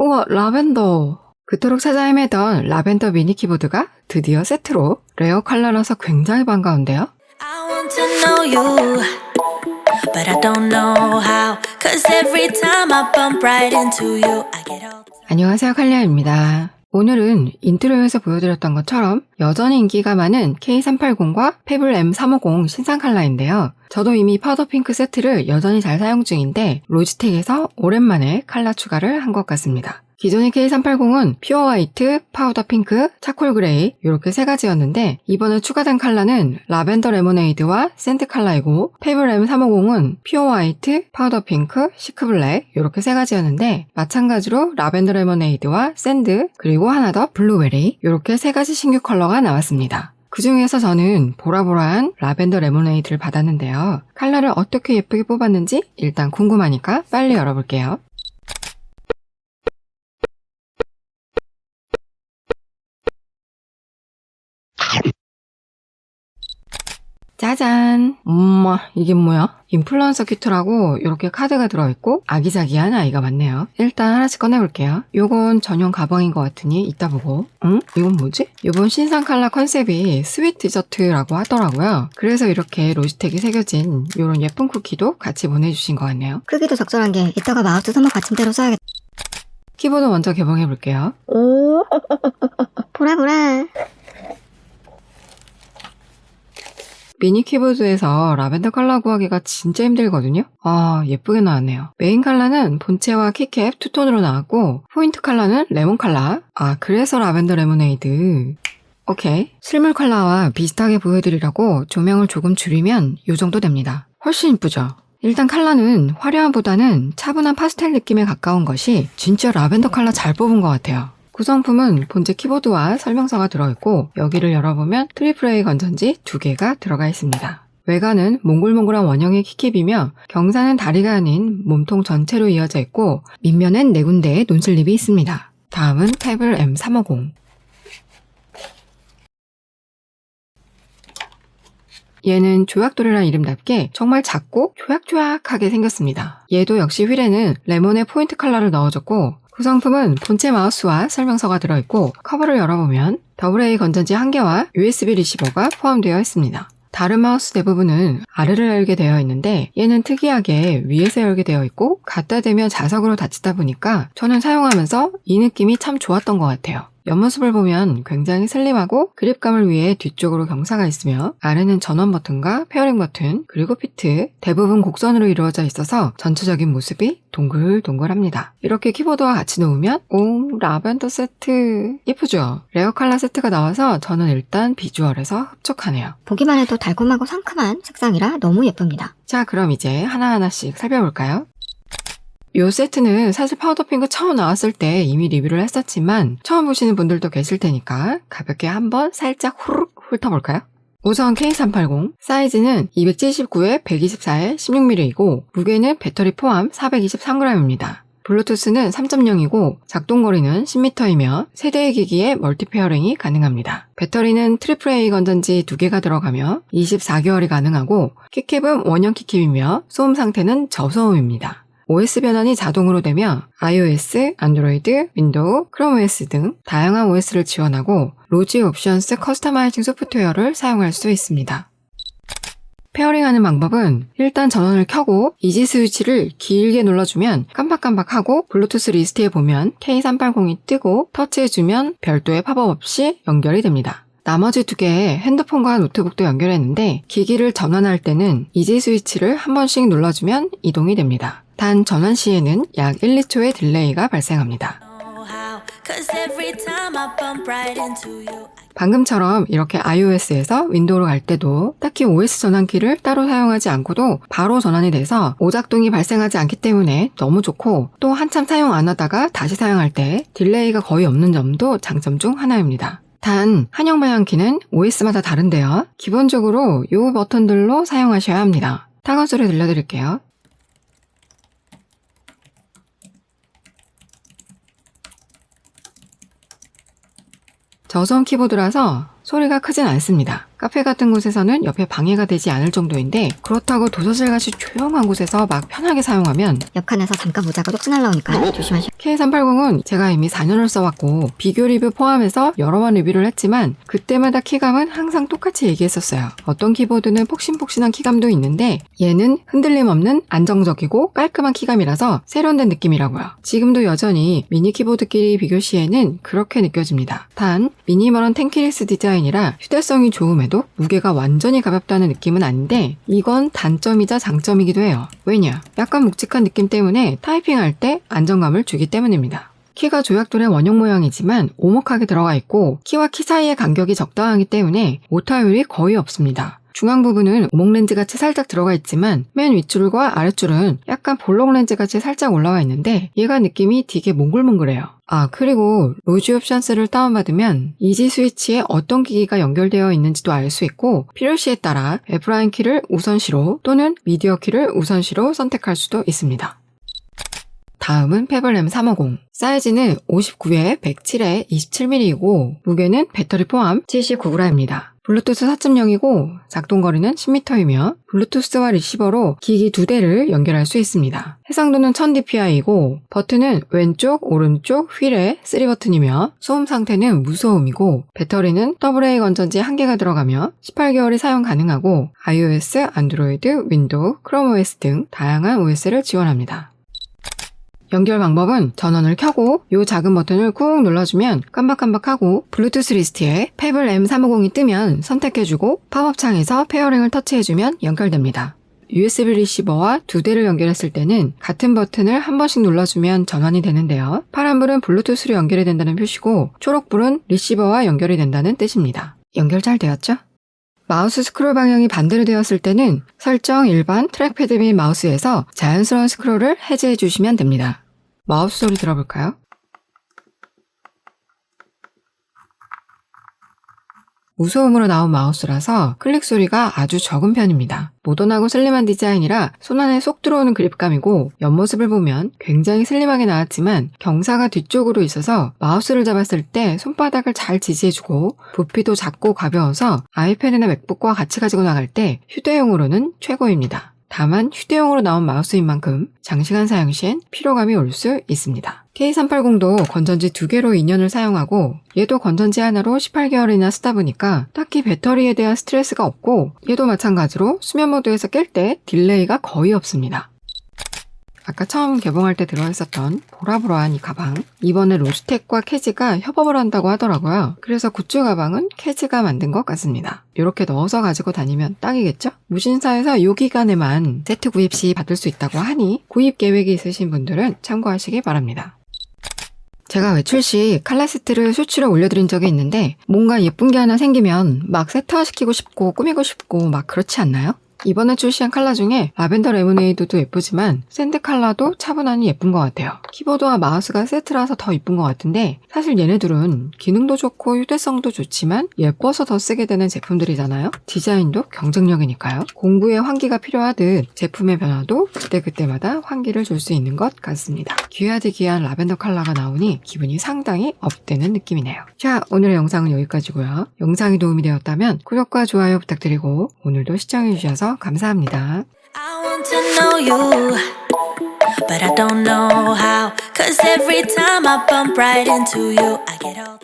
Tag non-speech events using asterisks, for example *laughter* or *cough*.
우와, 라벤더. 그토록 찾아 헤매던 라벤더 미니 키보드가 드디어 세트로 레어 컬러라서 굉장히 반가운데요. 안녕하세요, 칼리아입니다. 오늘은 인트로에서 보여드렸던 것처럼 여전히 인기가 많은 K380과 페블 M350 신상 칼라인데요. 저도 이미 파우더 핑크 세트를 여전히 잘 사용 중인데 로지텍에서 오랜만에 칼라 추가를 한 것 같습니다. 기존의 K380은 퓨어 화이트, 파우더 핑크, 차콜 그레이 이렇게 세 가지였는데 이번에 추가된 컬러는 라벤더 레모네이드와 샌드 컬러이고 페블 M350은 퓨어 화이트, 파우더 핑크, 시크 블랙 이렇게 세 가지였는데 마찬가지로 라벤더 레모네이드와 샌드 그리고 하나 더 블루베리 이렇게 세 가지 신규 컬러가 나왔습니다. 그 중에서 저는 보라보라한 라벤더 레모네이드를 받았는데요. 컬러를 어떻게 예쁘게 뽑았는지 일단 궁금하니까 빨리 열어볼게요. 짜잔! 엄마, 이게 뭐야? 인플루언서 키트라고 이렇게 카드가 들어있고 아기자기한 아이가 많네요. 일단 하나씩 꺼내볼게요. 요건 전용 가방인 것 같으니 이따 보고. 응? 이건 뭐지? 요번 신상 칼라 컨셉이 스윗 디저트라고 하더라고요. 그래서 이렇게 로지텍이 새겨진 요런 예쁜 쿠키도 같이 보내주신 것 같네요. 크기도 적절한 게 이따가 마우스 선물 받침대로 써야겠다. 키보드 먼저 개봉해볼게요. 오, *laughs* 보라 보라. 미니 키보드에서 라벤더 컬러 구하기가 진짜 힘들거든요. 아, 예쁘게 나왔네요. 메인 컬러는 본체와 키캡 투톤으로 나왔고, 포인트 컬러는 레몬 컬러. 아, 그래서 라벤더 레모네이드. 오케이. 실물 컬러와 비슷하게 보여드리려고 조명을 조금 줄이면 이 정도 됩니다. 훨씬 이쁘죠? 일단 컬러는 화려함보다는 차분한 파스텔 느낌에 가까운 것이 진짜 라벤더 컬러 잘 뽑은 것 같아요. 구성품은 본체 키보드와 설명서가 들어있고 여기를 열어보면 트리플 A 건전지 두 개가 들어가 있습니다. 외관은 몽글몽글한 원형의 키캡이며 경사는 다리가 아닌 몸통 전체로 이어져 있고 밑면엔 네 군데의 논슬립이 있습니다. 다음은 페블 M350 얘는 조약돌이라는 이름답게 정말 작고 조약조약하게 생겼습니다. 얘도 역시 휠에는 레몬의 포인트 컬러를 넣어줬고 구성품은 본체 마우스와 설명서가 들어있고 커버를 열어보면 AA 건전지 1개와 USB 리시버가 포함되어 있습니다. 다른 마우스 대부분은 아래를 열게 되어 있는데 얘는 특이하게 위에서 열게 되어 있고 갖다 대면 자석으로 닫히다 보니까 저는 사용하면서 이 느낌이 참 좋았던 것 같아요. 옆모습을 보면 굉장히 슬림하고 그립감을 위해 뒤쪽으로 경사가 있으며 아래는 전원 버튼과 페어링 버튼 그리고 피트 대부분 곡선으로 이루어져 있어서 전체적인 모습이 동글동글합니다. 이렇게 키보드와 같이 놓으면 오 라벤더 세트 예쁘죠? 레어 컬러 세트가 나와서 저는 일단 비주얼에서 흡족하네요. 보기만 해도 달콤하고 상큼한 색상이라 너무 예쁩니다. 자 그럼 이제 하나하나씩 살펴볼까요? 이 세트는 사실 파우더핑크 처음 나왔을 때 이미 리뷰를 했었지만 처음 보시는 분들도 계실 테니까 가볍게 한번 살짝 후룩 훑어볼까요? 우선 K380 사이즈는 279에 124에 16mm이고 무게는 배터리 포함 423g입니다. 블루투스는 3.0이고 작동거리는 10m이며 세대의 기기에 멀티 페어링이 가능합니다. 배터리는 트리플 A 건전지 2개가 들어가며 24개월이 가능하고 키캡은 원형 키캡이며 소음 상태는 저소음입니다. OS 변환이 자동으로 되며 iOS, 안드로이드, 윈도우, 크롬 OS 등 다양한 OS를 지원하고 로지 옵션스 커스터마이징 소프트웨어를 사용할 수 있습니다. 페어링하는 방법은 일단 전원을 켜고 이지 스위치를 길게 눌러주면 깜빡깜빡하고 블루투스 리스트에 보면 K380이 뜨고 터치해주면 별도의 팝업 없이 연결이 됩니다. 나머지 두 개의 핸드폰과 노트북도 연결했는데 기기를 전환할 때는 이지 스위치를 한 번씩 눌러주면 이동이 됩니다. 단 전환 시에는 약 1, 2초의 딜레이가 발생합니다. 방금처럼 이렇게 iOS에서 윈도우로 갈 때도 딱히 OS 전환키를 따로 사용하지 않고도 바로 전환이 돼서 오작동이 발생하지 않기 때문에 너무 좋고 또 한참 사용 안 하다가 다시 사용할 때 딜레이가 거의 없는 점도 장점 중 하나입니다. 단 한영 방향키는 OS마다 다른데요. 기본적으로 이 버튼들로 사용하셔야 합니다. 타건 소리 들려드릴게요. 저소음 키보드라서 소리가 크진 않습니다. 카페 같은 곳에서는 옆에 방해가 되지 않을 정도인데 그렇다고 도서실 같이 조용한 곳에서 막 편하게 사용하면 옆칸에서 잠깐 보자가 똑지 날라오니까 조심하셔. K380은 제가 이미 4년을 써왔고 비교 리뷰 포함해서 여러 번 리뷰를 했지만 그때마다 키감은 항상 똑같이 얘기했었어요. 어떤 키보드는 폭신폭신한 키감도 있는데 얘는 흔들림 없는 안정적이고 깔끔한 키감이라서 세련된 느낌이라고요. 지금도 여전히 미니 키보드끼리 비교 시에는 그렇게 느껴집니다. 단 미니멀한 텐키리스 디자인이라 휴대성이 좋음에도 무게가 완전히 가볍다는 느낌은 아닌데 이건 단점이자 장점이기도 해요. 왜냐? 약간 묵직한 느낌 때문에 타이핑할 때 안정감을 주기 때문입니다. 키가 조약돌의 원형 모양이지만 오목하게 들어가 있고 키와 키 사이의 간격이 적당하기 때문에 오타율이 거의 없습니다. 중앙 부분은 오목 렌즈 같이 살짝 들어가 있지만 맨 윗줄과 아랫줄은 약간 볼록 렌즈 같이 살짝 올라와 있는데 얘가 느낌이 되게 몽글몽글해요. 아 그리고 로지 옵션스를 다운받으면 이지 스위치에 어떤 기기가 연결되어 있는지도 알 수 있고 필요시에 따라 F라인 키를 우선시로 또는 미디어 키를 우선시로 선택할 수도 있습니다. 다음은 페블 M350. 사이즈는 59에 107에 27mm이고 무게는 배터리 포함 79g입니다. 블루투스 4.0이고 작동거리는 10m이며 블루투스와 리시버로 기기 두 대를 연결할 수 있습니다. 해상도는 1000dpi이고 버튼은 왼쪽, 오른쪽, 휠에 3버튼이며 소음 상태는 무소음이고 배터리는 AA 건전지 1개가 들어가며 18개월이 사용 가능하고 iOS, 안드로이드, 윈도우, 크롬 OS 등 다양한 OS를 지원합니다. 연결 방법은 전원을 켜고 이 작은 버튼을 꾹 눌러주면 깜박깜박하고 블루투스 리스트에 페블 M350이 뜨면 선택해주고 팝업 창에서 페어링을 터치해주면 연결됩니다. USB 리시버와 두 대를 연결했을 때는 같은 버튼을 한 번씩 눌러주면 전환이 되는데요. 파란불은 블루투스로 연결이 된다는 표시고 초록불은 리시버와 연결이 된다는 뜻입니다. 연결 잘 되었죠? 마우스 스크롤 방향이 반대로 되었을 때는 설정 일반 트랙패드 및 마우스에서 자연스러운 스크롤을 해제해 주시면 됩니다. 마우스 소리 들어볼까요? 무소음으로 나온 마우스라서 클릭 소리가 아주 적은 편입니다. 모던하고 슬림한 디자인이라 손안에 쏙 들어오는 그립감이고 옆모습을 보면 굉장히 슬림하게 나왔지만 경사가 뒤쪽으로 있어서 마우스를 잡았을 때 손바닥을 잘 지지해주고 부피도 작고 가벼워서 아이패드나 맥북과 같이 가지고 나갈 때 휴대용으로는 최고입니다. 다만 휴대용으로 나온 마우스인 만큼 장시간 사용 시엔 피로감이 올 수 있습니다. K380도 건전지 두 개로 2년을 사용하고 얘도 건전지 하나로 18개월이나 쓰다 보니까 딱히 배터리에 대한 스트레스가 없고 얘도 마찬가지로 수면 모드에서 깰 때 딜레이가 거의 없습니다. 아까 처음 개봉할 때 들어있었던 보라보라한 이 가방 이번에 로스텍과 캐지가 협업을 한다고 하더라고요. 그래서 굿즈 가방은 캐지가 만든 것 같습니다. 이렇게 넣어서 가지고 다니면 딱이겠죠? 무신사에서 이 기간에만 세트 구입 시 받을 수 있다고 하니 구입 계획이 있으신 분들은 참고하시기 바랍니다. 제가 외출 시 칼라시트를 수치로 올려드린 적이 있는데 뭔가 예쁜 게 하나 생기면 막 세트화시키고 싶고 꾸미고 싶고 막 그렇지 않나요? 이번에 출시한 컬러 중에 라벤더 레모네이드도 예쁘지만 샌드 컬러도 차분하니 예쁜 것 같아요. 키보드와 마우스가 세트라서 더 예쁜 것 같은데 사실 얘네들은 기능도 좋고 휴대성도 좋지만 예뻐서 더 쓰게 되는 제품들이잖아요. 디자인도 경쟁력이니까요. 공부에 환기가 필요하듯 제품의 변화도 그때그때마다 환기를 줄 수 있는 것 같습니다. 귀하디 귀한 라벤더 컬러가 나오니 기분이 상당히 업되는 느낌이네요. 자 오늘의 영상은 여기까지고요. 영상이 도움이 되었다면 구독과 좋아요 부탁드리고 오늘도 시청해주셔서 감사합니다. Know you, but I don't know how. Cause every time I bump right into you, I get all.